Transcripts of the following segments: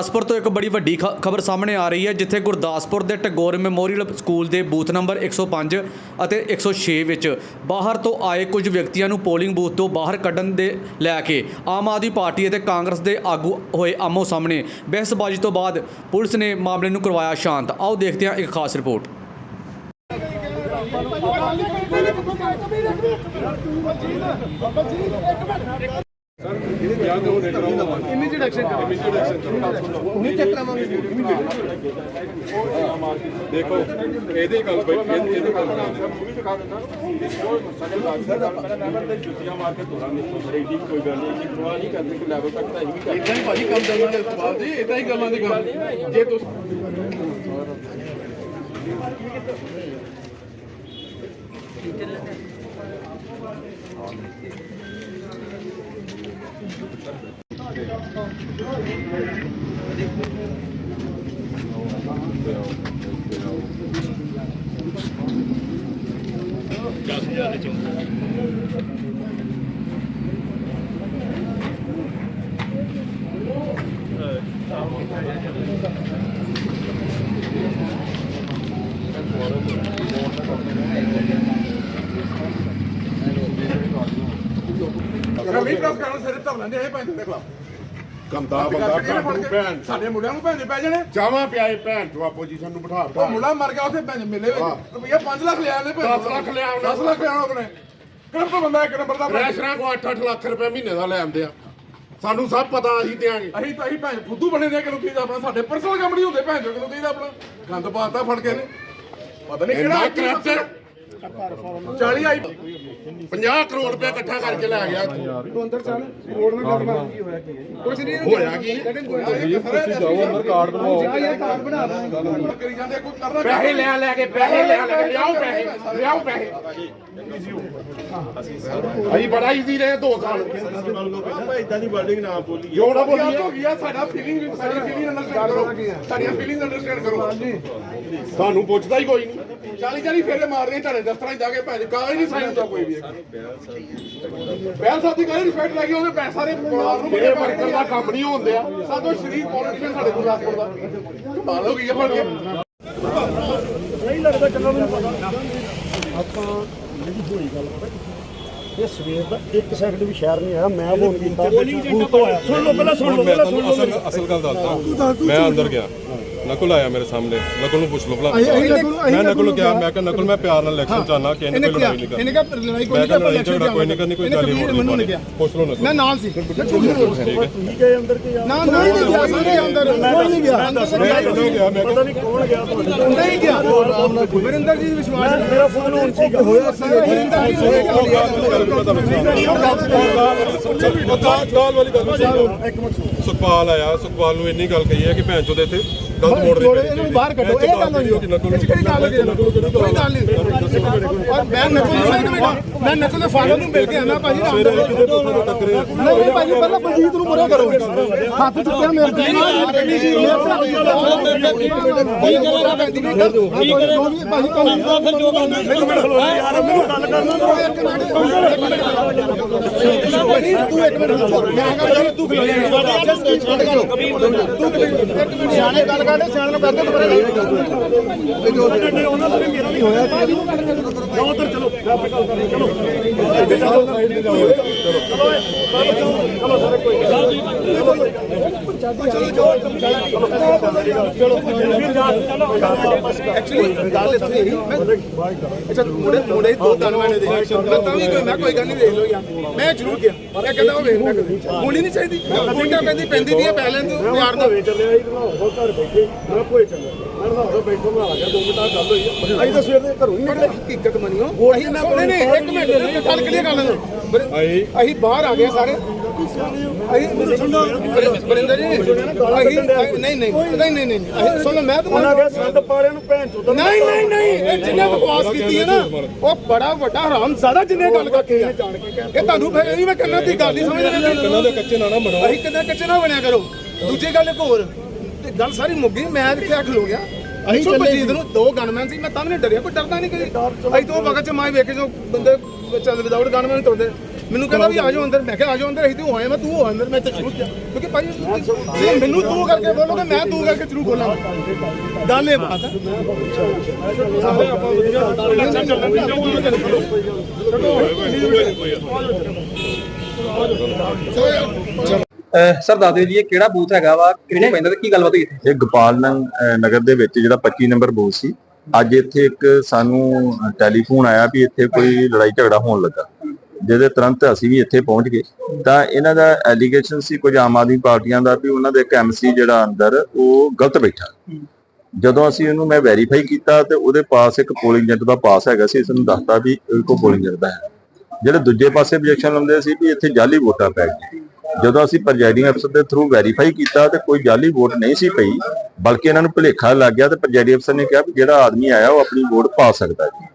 ਗੁਰਦਾਸਪੁਰ ਤੋਂ ਇੱਕ ਬੜੀ ਵੱਡੀ ਖਬਰ ਸਾਹਮਣੇ ਆ ਰਹੀ ਹੈ, ਜਿੱਥੇ ਗੁਰਦਾਸਪੁਰ ਦੇ ਟੈਗੋਰ ਮੈਮੋਰੀਅਲ ਸਕੂਲ ਦੇ ਬੂਥ ਨੰਬਰ 105 ਅਤੇ 106 ਵਿੱਚ ਬਾਹਰ ਤੋਂ ਆਏ ਕੁਝ ਵਿਅਕਤੀਆਂ ਨੂੰ ਪੋਲਿੰਗ ਬੂਥ ਤੋਂ ਬਾਹਰ ਕੱਢਣ ਦੇ ਲੈ ਕੇ ਆਮ ਆਦਮੀ ਪਾਰਟੀ ਅਤੇ ਕਾਂਗਰਸ ਦੇ ਆਗੂ ਹੋਏ ਆਮੋ ਸਾਹਮਣੇ। ਬਹਿਸਬਾਜ਼ੀ ਤੋਂ ਬਾਅਦ ਪੁਲਿਸ ਨੇ ਮਾਮਲੇ ਨੂੰ ਕਰਵਾਇਆ ਸ਼ਾਂਤ। ਆਓ ਦੇਖਦੇ ਹਾਂ ਇੱਕ ਖਾਸ ਰਿਪੋਰਟ। ਇਮੀਡੀਏਟ ਐਕਸ਼ਨ ਕਰੋ। ਇਮੀਡੀਏਟ ਐਕਸ਼ਨ ਕਰੋ। ਹੁਣੀ ਚੈੱਕ ਕਰਾਵਾਂਗੇ ਦੇਖੋ ਇਹਦੀ ਗੱਲ ਬਈ ਇਹ- ਇਹਦੀ ਗੱਲ ਮੂਵੀ ਦਿਖਾ ਦਿੰਦਾ ਸਾਡੇ ਲੱਗਦਾ ਮੇਰਾ ਨੰਬਰ ਤੇ ਜੁੱਤੀਆਂ ਮਾਰ ਕੇ ਤੋੜਾਂਗੇ ਬੜੀ ਦੀ ਕੋਈ ਗੱਲ ਨਹੀਂ। ਕਿ ਪ੍ਰਵਾਹ ਨਹੀਂ ਕਰਦੇ ਕਿ ਲੈਵਲ ਤੱਕ ਤਾਂ ਵੀ ਕਰਦੇ। ਇਦਾਂ ਹੀ ਭਾਜੀ ਕੰਮ ਚੱਲਣਾ ਇਸ ਤੋਂ ਬਾਅਦ ਜੀ ਇਦਾਂ ਹੀ ਗੱਲਾਂ ਦੀ ਗੱਲ ਜੇ ਤੁਸੀਂ Thank you. ਲੈਂਦੇ ਇਹ ਪੈਂਦੇ ਦੇ ਖਿਲਾਫ। ਗੰਦਾ ਬੰਦਾ ਭੈਣ ਨੂੰ ਭੈਣ ਸਾਡੇ ਮੁੰਡਿਆਂ ਨੂੰ ਭੈਣ ਪੈ ਜਾਣੇ। ਜਾਵਾਂ ਪਿਆਏ ਭੈਣ ਤੋਂ ਆਪੋਜੀਸ਼ਨ ਨੂੰ ਬਿਠਾ ਉਹ ਬਿਠਾ ਮੁੰਡਾ ਮਰ ਗਿਆ ਉੱਥੇ ਭੈਣ ਮੇਲੇ ਵਿੱਚ। ਰੁਪਈਆ 5 ਲੱਖ ਲਿਆ ਨੇ 10 ਲੱਖ ਲਿਆ ਉਹਨੇ। 10 ਲੱਖ ਲਿਆ ਉਹਨੇ। ਕਿਹੜਾ ਤੋਂ ਬੰਦਾ ਇੱਕ ਨੰਬਰ ਦਾ ਭੈਣ? ਰੈਸ਼ਰਾਂ ਕੋ 8-8 ਲੱਖ ਰੁਪਏ ਮਹੀਨੇ ਦਾ ਲੈ ਆਉਂਦੇ ਆ। ਸਾਨੂੰ ਸਭ ਪਤਾ ਅਸੀਂ ਦਿਆਂਗੇ। ਅਸੀਂ ਤਾਂ ਅਸੀਂ ਭੈਣ ਫੁੱਦੂ ਬਣੇ ਨੇ ਕਿਨੂੰ ਕੀਦਾ ਆਪਣਾ। ਸਾਡੇ ਪਰਸਨਲ ਕੰਮ ਨਹੀਂ ਹੁੰਦੇ ਭੈਣ ਚੋ ਕਿਨੂੰ ਕੀਦਾ ਆਪਣਾ। ਗੰਦ ਪਾਤਾ ਫੜ ਕੇ ਨੇ ਪਤਾ ਨਹੀਂ ਕਿਹੜਾ ਕਰਪਟ 40 ਆਈ 50 ਕਰੋੜ ਰੁਪਏ ਇਕੱਠਾ ਕਰਕੇ ਲੈ ਗਿਆ ਇੱਥੋਂ। ਤੂੰ ਅੰਦਰ ਚੱਲ ਰੋਡ ਨਾਲ ਗੱਲ ਬਾਤ ਕੀ ਹੋਇਆ ਕੀ ਕੁਛ ਨਹੀਂ ਹੋਇਆ ਕੀ? ਤੁਸੀਂ ਜਾਓ ਅੰਦਰ ਕਾਰਡ ਬਣਾਓ। ਜਾ ਯਾਰ ਕਾਰਡ ਬਣਾ ਕਰੀ ਜਾਂਦੇ ਕੋਈ ਕਰਨਾ ਪੈਸੇ ਲੈ ਲੈ ਕੇ ਪੈਸੇ ਲੈ ਲੈ ਕੇ ਲਿਆਓ ਪੈਸੇ ਲਿਆਓ ਪੈਸੇ। ਅਸੀਂ ਬੜਾ ਈਜ਼ੀ ਰਹੇ 2 ਸਾਲ। ਇਦਾਂ ਦੀ ਵਰਡਿੰਗ ਨਾ ਬੋਲੀ ਜੋੜਾ ਬੋਲੀਏ। ਹੋ ਗਿਆ ਸਾਡਾ ਫੀਲਿੰਗ ਸਾਡੀ ਫੀਲਿੰਗ ਅੰਡਰਸਟੈਂਡ ਕਰੋ। ਸਾਡੀਆਂ ਫੀਲਿੰਗਸ ਅੰਡਰਸਟੈਂਡ ਕਰੋ। ਸਾਨੂੰ ਪੁੱਛਦਾ ਹੀ ਕੋਈ ਨਹੀਂ। 40 40 ਫੇਰੇ ਮਾਰਦੇ ਤੁਹਾਡੇ ਦਫ਼ਤਰਾਂ 'ਚ ਜਾ ਕੇ ਭੈਣ ਕਾਗਜ਼ ਨਹੀਂ ਸਾਈਨ ਹੁੰਦਾ ਕੋਈ ਵੀ ਬੈਲ ਸਾਹਿਬ ਦੀ ਗੱਲ ਰਿਸਪੈਕਟ ਲੱਗੀ ਉਹਦੇ ਪੈਸਾ ਦੇ ਪਰਿਵਾਰ ਨੂੰ ਇਹ ਵਰਕਰ ਦਾ ਕੰਮ ਨਹੀਂ ਹੁੰਦੇ ਆ ਸਾਡੋ ਸ਼ਰੀਫ ਪੋਲੀਟੀਸ਼ੀਅਨ ਸਾਡੇ ਗੁਰਦਾਸਪੁਰ ਦਾ। ਕਮਾਲ ਹੋ ਗਈ ਹੈ ਫੜ ਕੇ ਇਹ ਸਵੇਰ ਦਾ 1 ਸੈਕਿੰਡ ਵੀ ਸ਼ਹਿਰ ਨਹੀਂ ਆਇਆ ਮੈਂ ਫੋਨ ਕੀਤਾ ਸੁਣ ਲਓ ਪਹਿਲਾਂ ਸੁਣ ਲਓ ਮੈਂ ਤੁਹਾਨੂੰ ਅਸਲ ਅਸਲ ਗੱਲ ਦੱਸਦਾ। ਮੈਂ ਅੰਦਰ ਗਿਆ। ਨਕੁਲ ਆਇਆ ਮੇਰੇ ਸਾਹਮਣੇ। ਨਕੁਲ ਨੂੰ ਪੁੱਛ ਲਓ ਭਲਾ। ਮੈਂ ਨਕੁਲ ਨੂੰ ਕਿਹਾ ਮੈਂ ਕਿਹਾ ਨਕੁਲ ਮੈਂ ਪਿਆਰ ਨਾਲ ਇਲੈਕਸ਼ਨ ਚਾਹਨਾ ਕਿ ਇਹਨੇ ਕੋਈ ਲੜਾਈ ਨਹੀਂ ਕਰਨੀ ਇਹਨੇ ਕਿਹਾ ਲੜਾਈ ਕੋਈ ਮੈਂ ਨਹੀਂ ਲੜਾਈ ਇਲੈਕਸ਼ਨ ਕੋਈ ਨਹੀਂ ਕਰਨੀ ਕੋਈ ਗੱਲ ਨਹੀਂ ਨਹੀਂ ਪੁੱਛ ਲਓ ਨਕੁਲ। ਮੈਂ ਨਾਲ ਸੀ। ਨਹੀਂ ਠੀਕ ਠੀਕ ਹੈ। ਅੰਦਰ ਕੇ ਨਾ ਨਹੀਂ ਗਿਆ ਸਾਰੇ ਅੰਦਰ। ਕੋਈ ਨਹੀਂ ਗਿਆ। ਅੰਦਰ ਕਦੋਂ ਗਿਆ ਮੈਂ ਪਤਾ ਨਹੀਂ ਕੌਣ ਗਿਆ ਤੁਹਾਡੇ ਨਹੀਂ ਗਿਆ। ਵਰਿੰਦਰ ਜੀ ਵਿਸ਼ਵਾਸ ਮੇਰਾ ਫੋਨ ਹੁਣ ਸੀਗਾ ਹੋਇਆ ਸੀ। ਵਰਿੰਦਰ ਜੀ ਨੇ ਸੁਖਪਾਲ ਆਇਆ। ਸੁਖਪਾਲ ਨੂੰ ਇੰਨੀ ਗੱਲ ਕਹੀ ਹੈ ਕਿ ਭੈਣ ਚੋਦ ਇੱਥੇ ਗਲਤ ਮੋੜ ਦੇ ਇਹਨੂੰ ਬਾਹਰ ਕੱਢੋ ਇਹ ਗੱਲ ਨਕੁਲ ਇਹ ਕਿਹੜੀ ਗੱਲ ਹੋਈ ਕੋਈ ਗੱਲ ਨਹੀਂ ਔਰ ਮੈਂ ਨਕਲ ਨੂੰ ਸਾਈਡ ਬੈਠਾ ਮੈਂ ਨਕਲ ਦੇ ਫਾਦਰ ਨੂੰ ਮਿਲ ਕੇ ਆਣਾ ਭਾਜੀ ਰਾਮ ਦੇ ਨਹੀਂ ਭਾਜੀ ਪਹਿਲਾਂ ਬਲਜੀਤ ਨੂੰ ਮੁਰੇ ਕਰੋ ਹੱਥ ਚੁੱਕਿਆ ਮੇਰੇ ਤੇ ਕੀ ਕਰਾਂ ਪੈਂਦੀ ਨਹੀਂ ਕਰ ਕੀ ਕਰੇ ਭਾਜੀ ਕੰਮ ਫਿਰ ਜੋ ਯਾਰ ਮੈਨੂੰ ਗੱਲ ਕਰਨਾ ਇੱਕ ਮਿੰਟ ਤੂੰ ਇੱਕ ਮਿੰਟ ਮੈਂ ਕਹਿੰਦਾ ਤੂੰ ਖਲੋ ਜਾ। ਤੂੰ ਸਿਆਣੇ ਗੱਲ ਕਰਦੇ ਸਿਆਣੇ ਨੂੰ ਕਰਦੇ ਦੁਬਾਰਾ। ਉਹਨਾਂ ਦਾ ਵੀ ਮੇਰਾ ਨਹੀਂ ਹੋਇਆ। ਜਾਓ ਉੱਧਰ ਚਲੋ ਚਲੋ ਚਲੋ ਸਾਈਡ ਤੇ ਜਾਓ ਚਲੋ ਚਲੋ ਸਾਰੇ ਕੋਈ ਐਕਚੁਅਲੀ ਗੱਲ ਇੱਥੇ ਹੀ ਅੱਛਾ ਮੁੰਡੇ ਮੁੰਡੇ ਦੋ ਗਨਮੈਨ ਦੇ ਮੈਂ ਤਾਂ ਵੀ ਕੋਈ ਮੈਂ ਕੋਈ ਗੱਲ ਨਹੀਂ ਵੇਖ ਲੋ ਯਾਰ ਮੈਂ ਜ਼ਰੂਰ ਗਿਆ ਮੈਂ ਕਹਿੰਦਾ ਉਹ ਵੇਖ ਮੈਂ ਹੋਣੀ ਨਹੀਂ ਚਾਹੀਦੀ ਮੁੰਡਾ ਕਹਿੰਦੀ ਪੈਂਦੀ ਵੀ ਹੈ ਪੈ ਲੈਣ ਤੂੰ ਦਾ ਵੇ ਚੱਲਿਆ ਇਹ ਨਾ ਘਰ ਬੈਠੇ ਮੈਂ ਕੋਈ ਚੱਲਿਆ ਮੈਂ ਨਾ ਹੋਰ ਬੈਠੋ ਮੈਂ ਆ ਗਿਆ 2 ਮਿੰਟ ਗੱਲ ਹੋਈ ਆ। ਅਸੀਂ ਤਾਂ ਸਵੇਰ ਦੇ ਘਰੋਂ ਹੀ ਨਹੀਂ ਨਿਕਲੇ ਹਕੀਕਤ ਮੰਨਿਓ ਅਸੀਂ ਨਹੀਂ ਨਹੀਂ ਇੱਕ ਮਿੰਟ ਗੱਲ ਕਲੀਅਰ ਕਰ ਲੈਣਾ ਆਈ। ਅਸੀਂ ਬਾਹਰ ਆ ਗਏ ਸਾਰੇ। ਅਸੀਂ ਬਰਿੰਦਰ ਜੀ ਅਸੀਂ ਨਹੀਂ ਨਹੀਂ ਨਹੀਂ ਨਹੀਂ ਨਹੀਂ ਅਸੀਂ ਸੁਣ ਮੈਂ ਉਹਨਾਂ ਤੁਹਾਨੂੰ ਕੇ ਸੰਤ ਪਾੜਿਆਂ ਨੂੰ ਭੈਣ ਚੋਦ ਨਹੀਂ ਨਹੀਂ ਨਹੀਂ ਇਹ ਜਿੰਨੇ ਬਕਵਾਸ ਕੀਤੀ ਹੈ ਨਾ ਉਹ ਬੜਾ ਵੱਡਾ ਹਰਾਮ ਜ਼ਿਆਦਾ ਜਿੰਨੇ ਗੱਲ ਕੀਤੀ ਹੈ ਇਹ ਤੁਹਾਨੂੰ ਫਿਰ ਇਹ ਮੈਂ ਕਹਿੰਦਾ ਦੀ ਗੱਲ ਨਹੀਂ ਸਮਝ ਰਹੇ ਕੰਨਾਂ ਦੇ ਕੱਚੇ ਨਾ ਨਾ ਬਣੋ। ਅਸੀਂ ਕਿੰਨਾ ਕੱਚੇ ਨਾ ਬਣਿਆ ਕਰੋ। ਦੂਜੀ ਗੱਲ ਇੱਕ ਹੋਰ। ਤੇ ਗੱਲ ਸਾਰੀ ਮੁੱਕ ਗਈ ਮੈਂ ਇੱਥੇ ਆ ਖਲੋ ਗਿਆ? ਅਸੀਂ ਬਲਜੀਤ ਨੂੰ ਦੋ ਗਨਮੈਨ ਸੀ ਮੈਂ ਤਾਂ ਵੀ ਨਹੀਂ ਡਰਿਆ ਕੋਈ ਡਰਦਾ ਨਹੀਂ ਕਦੀ ਅਸੀਂ ਤੋਂ ਵਕਤ ਚ ਮਾਈ ਵੇਖ ਕੇ ਜੋ ਬੰਦੇ ਚੱਲ ਵਿਦਾਊਟ ਗਨਮੈਨ ਤੁਰਦੇ। ਮੈਨੂੰ ਕਹਿੰਦਾ ਵੀ ਆ ਜਾਓ ਅੰਦਰ ਮੈਂ ਕਿਹਾ ਆ ਜਾਓ ਅੰਦਰ ਅਸੀਂ ਤੂੰ ਹੋਇਆ ਮੈਂ ਤੂੰ ਹੋ ਅੰਦਰ ਮੈਂ ਇੱਥੇ ਸ਼ੁਰੂ ਕਿਉਂਕਿ ਭਾਈ ਜੇ ਮੈਨੂੰ ਤੂੰ ਕਰਕੇ ਬੋਲੋਗੇ ਮੈਂ ਤੂੰ ਕਰਕੇ ਸ਼ੁਰੂ ਬੋਲਾਂਗਾ। ਗੱਲ ਇਹ ਬਾਤ ਹੈ ਸਰ ਦੱਸ ਦਿਓ ਜੀ ਇਹ ਕਿਹੜਾ ਬੂਥ ਹੈਗਾ ਵਾ? ਕਿਹਨੂੰ ਪੈਂਦਾ ਤੇ ਕੀ ਗੱਲਬਾਤ ਹੋਈ ਇੱਥੇ? ਇਹ ਗੋਪਾਲ ਨਗਰ ਦੇ ਵਿੱਚ ਜਿਹੜਾ 25 ਨੰਬਰ ਬੂਥ ਸੀ। ਅੱਜ ਇੱਥੇ ਇੱਕ ਸਾਨੂੰ ਟੈਲੀਫੋਨ ਆਇਆ ਵੀ ਇੱਥੇ ਕੋਈ ਲੜਾਈ ਝਗੜਾ ਹੋਣ ਲੱਗਾ। ਜਿਹਦੇ ਤੁਰੰਤ ਅਸੀਂ ਵੀ ਇੱਥੇ ਪਹੁੰਚ ਗਏ। ਤਾਂ ਇਹਨਾਂ ਦਾ ਐਲੀਗੇਸ਼ਨ ਸੀ ਕੁਝ ਆਮ ਆਦਮੀ ਪਾਰਟੀਆਂ ਦਾ ਵੀ ਉਹਨਾਂ ਦੇ ਇੱਕ ਐਮਸੀ ਜਿਹੜਾ ਅੰਦਰ ਉਹ ਗਲਤ ਬੈਠਾ। ਜਦੋਂ ਅਸੀਂ ਉਹਨੂੰ ਮੈਂ ਵੈਰੀਫਾਈ ਕੀਤਾ ਤੇ ਉਹਦੇ ਪਾਸ ਇੱਕ ਪੋਲਿੰਗ ਏਜੰਟ ਦਾ ਪਾਸ ਹੈਗਾ ਸੀ ਇਸ ਨੂੰ ਦੱਸਤਾ ਵੀ ਕੋ ਪੋਲਿੰਗ ਏਜੰਟ ਦਾ ਹੈ। ਜਿਹੜੇ ਦੂਜੇ ਪਾਸੇ objection ਲਾਉਂਦੇ ਸੀ ਵੀ ਇੱਥੇ ਜਾਲੀ ਵੋਟਾਂ ਪੈ ਗਈਆਂ। ਜਦੋਂ ਅਸੀਂ ਪ੍ਰੈਜ਼ਾਈਡਿੰਗ ਅਫਸਰ ਦੇ ਥਰੂ ਵੈਰੀਫਾਈ ਕੀਤਾ ਤੇ ਕੋਈ ਜਾਲੀ ਵੋਟ ਨਹੀਂ ਸੀ ਪਈ, ਬਲਕਿ ਇਹਨਾਂ ਨੂੰ ਭੁਲੇਖਾ ਲੱਗ ਗਿਆ ਤੇ ਪ੍ਰੈਜ਼ਾਈਡਿੰਗ ਅਫਸਰ ਨੇ ਕਿਹਾ ਵੀ ਜਿਹੜਾ ਆਦਮੀ ਆਇਆ ਉਹ ਆਪਣੀ ਵੋਟ ਪਾ ਸਕਦਾ ਜੀ।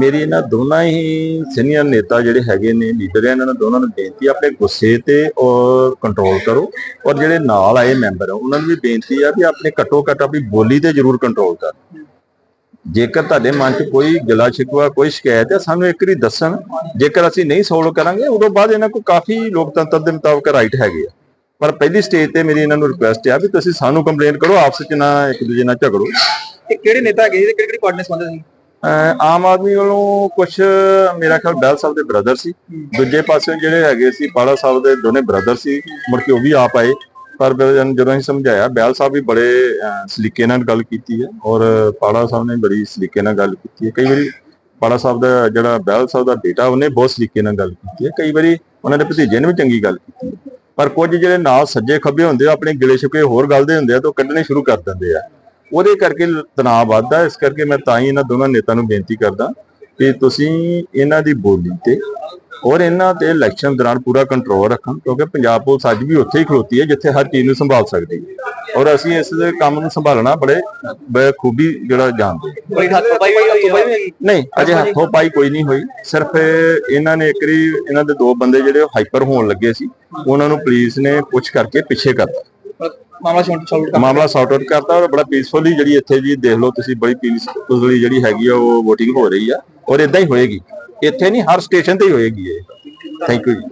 ਮੇਰੀ ਇਹਨਾਂ ਦੋਨਾਂ ਹੀ ਸੀਨੀਅਰ ਨੇਤਾ ਜਿਹੜੇ ਹੈਗੇ ਨੇ ਲੀਡਰ ਇਹਨਾਂ ਨੂੰ ਦੋਨਾਂ ਨੂੰ ਬੇਨਤੀ ਆਪਣੇ ਗੁੱਸੇ ਤੇ ਔਰ ਕੰਟਰੋਲ ਕਰੋ ਔਰ ਜਿਹੜੇ ਨਾਲ ਆਏ ਮੈਂਬਰ ਆ, ਉਹਨਾਂ ਨੂੰ ਵੀ ਬੇਨਤੀ ਆ ਵੀ ਆਪਣੇ ਘੱਟੋ ਘੱਟ ਆਪਣੀ ਬੋਲੀ ਤੇ ਜ਼ਰੂਰ ਕੰਟਰੋਲ ਕਰੋ ਜੇਕਰ ਤੁਹਾਡੇ ਮਨ 'ਚ ਕੋਈ ਗਿਲਾ ਸ਼ਿਕਵਾ ਕੋਈ ਸ਼ਿਕਾਇਤ ਹੈ ਸਾਨੂੰ ਇੱਕ ਵਾਰੀ ਦੱਸਣ। ਜੇਕਰ ਅਸੀਂ ਨਹੀਂ ਸੋਲਵ ਕਰਾਂਗੇ ਉਦੋਂ ਬਾਅਦ ਇਹਨਾਂ ਕੋਲ ਕਾਫੀ ਲੋਕਤੰਤਰ ਦੇ ਮੁਤਾਬਕ ਰਾਈਟ ਹੈਗੇ ਆ। ਪਰ ਪਹਿਲੀ ਸਟੇਜ ਤੇ ਮੇਰੀ ਇਹਨਾਂ ਨੂੰ ਰਿਕੁਐਸਟ ਆ ਵੀ ਤੁਸੀਂ ਸਾਨੂੰ ਕੰਪਲੇਂਟ ਕਰੋ ਆਪਸ ਵਿੱਚ ਨਾ ਇੱਕ ਦੂਜੇ ਨਾਲ ਝਗੜੋ। ਇਹ ਕਿਹੜੇ ਨੇਤਾ ਜੀ ਤੇ ਕਿਹੜੀ ਕਿਹੜੀ ਪਾਰਟੀ ਨਾਲ ਸੀ? ਆਮ ਆਦਮੀ ਵੱਲੋਂ ਕੁਝ ਮੇਰਾ ਖਿਆਲ ਬੈਲ ਸਾਹਿਬ ਦੇ ਬ੍ਰਦਰ ਸੀ। ਦੂਜੇ ਪਾਸੇ ਜਿਹੜੇ ਹੈਗੇ ਸੀ ਪਾਲਾ ਸਾਹਿਬ ਦੇ ਦੋਨੇ ਬ੍ਰਦਰ ਸੀ। ਮੁੜ ਕੇ ਉਹ ਵੀ ਆਪ ਆਏ। ਪਰ ਜਦੋਂ ਅਸੀਂ ਸਮਝਾਇਆ ਬੈਲ ਸਾਹਿਬ ਵੀ ਬੜੇ ਸਲੀਕੇ ਨਾਲ ਗੱਲ ਕੀਤੀ ਹੈ ਔਰ ਪਾਲਾ ਸਾਹਿਬ ਨੇ ਬੜੀ ਸਲੀਕੇ ਨਾਲ ਗੱਲ ਕੀਤੀ ਹੈ। ਕਈ ਵਾਰੀ ਪਾਲਾ ਸਾਹਿਬ ਦਾ ਜਿਹੜਾ ਬੈਲ ਸਾਹਿਬ ਦਾ ਬੇਟਾ, ਉਹਨੇ ਬਹੁਤ ਸਲੀਕੇ ਨਾਲ ਗੱਲ ਕੀਤੀ ਹੈ। ਕਈ ਵਾਰੀ ਉਹਨਾਂ ਦੇ ਭਤੀਜੇ ਨੇ ਵੀ ਚੰਗੀ ਗੱਲ ਕੀਤੀ ਹੈ। ਪਰ ਕੁਝ ਜਿਹੜੇ ਨਾਲ ਸੱਜੇ ਖੱਬੇ ਹੁੰਦੇ ਆ ਆਪਣੇ ਗਿਲੇ ਸ਼ਿਕਵੇ ਹੋਰ ਗੱਲ ਦੇ ਹੁੰਦੇ ਆ ਤਾਂ ਉਹ ਕੱਢਣੇ ਸ਼ੁਰੂ ਕਰ ਦਿੰਦੇ ਆ। ਉਹਦੇ ਕਰਕੇ ਤਣਾਅ ਵੱਧਦਾ ਇਸ ਕਰਕੇ ਮੈਂ ਤਾਂ ਹੀ ਇਹਨਾਂ ਦੋਨਾਂ ਨੇਤਾ ਨੂੰ ਬੇਨਤੀ ਕਰਦਾ ਕਿ ਤੁਸੀਂ ਇਹਨਾਂ ਦੀ ਬੋਲੀ ਤੇ ਔਰ ਇਹਨਾਂ ਤੇ ਇਲੈਕਸ਼ਨ ਦੌਰਾਨ ਪੂਰਾ ਕੰਟਰੋਲ ਰੱਖਣ ਕਿਉਂਕਿ ਪੰਜਾਬ ਪੁਲਿਸ ਅੱਜ ਵੀ ਉੱਥੇ ਹੀ ਖਲੋਤੀ ਹੈ ਜਿੱਥੇ ਹਰ ਚੀਜ਼ ਨੂੰ ਸੰਭਾਲ ਸਕਦੀ ਹੈ। ਔਰ ਅਸੀਂ ਇਸ ਦੇ ਕੰਮ ਨੂੰ ਸੰਭਾਲਣਾ ਬੜੇ ਬਖੂਬੀ ਜਿਹੜਾ ਜਾਣਦੇ। ਕੋਈ ਹੱਥ ਪਾਈ ਹੋਈ ਨਹੀਂ ਅਜੇ ਹੱਥੋਂ ਪਾਈ ਕੋਈ ਨਹੀਂ ਹੋਈ। ਸਿਰਫ ਇਹਨਾਂ ਨੇ ਇੱਕ ਵਾਰੀ ਇਹਨਾਂ ਦੇ ਦੋ ਬੰਦੇ ਜਿਹੜੇ ਹਾਈਪਰ ਹੋਣ ਲੱਗੇ ਸੀ ਉਹਨਾਂ ਨੂੰ ਪੁਲਿਸ ਨੇ ਪੁੱਛ ਕਰਕੇ ਪਿੱਛੇ ਕਰਤਾ। ਮਾਮਲਾ ਸ਼ੌਂਟ ਸੌਲਟ ਮਾਮਲਾ ਸੌਟ ਆਊਟ ਕਰਤਾ ਔਰ ਬੜਾ ਪੀਸਫੁਲੀ ਜਿਹੜੀ ਇੱਥੇ ਜੀ ਦੇਖ ਲਓ ਤੁਸੀਂ ਬੜੀ ਪੀਸਫੁਲੀ ਜਿਹੜੀ ਹੈਗੀ ਆ ਉਹ VOTING ਹੋ ਰਹੀ ਆ ਔਰ ਇਦਾਂ ਹੀ ਹੋਏਗੀ। ਇੱਥੇ ਨਹੀਂ ਹਰ ਸਟੇਸ਼ਨ ਤੇ ਹੀ ਹੋਏਗੀ ਇਹ। ਥੈਂਕ ਯੂ ਜੀ।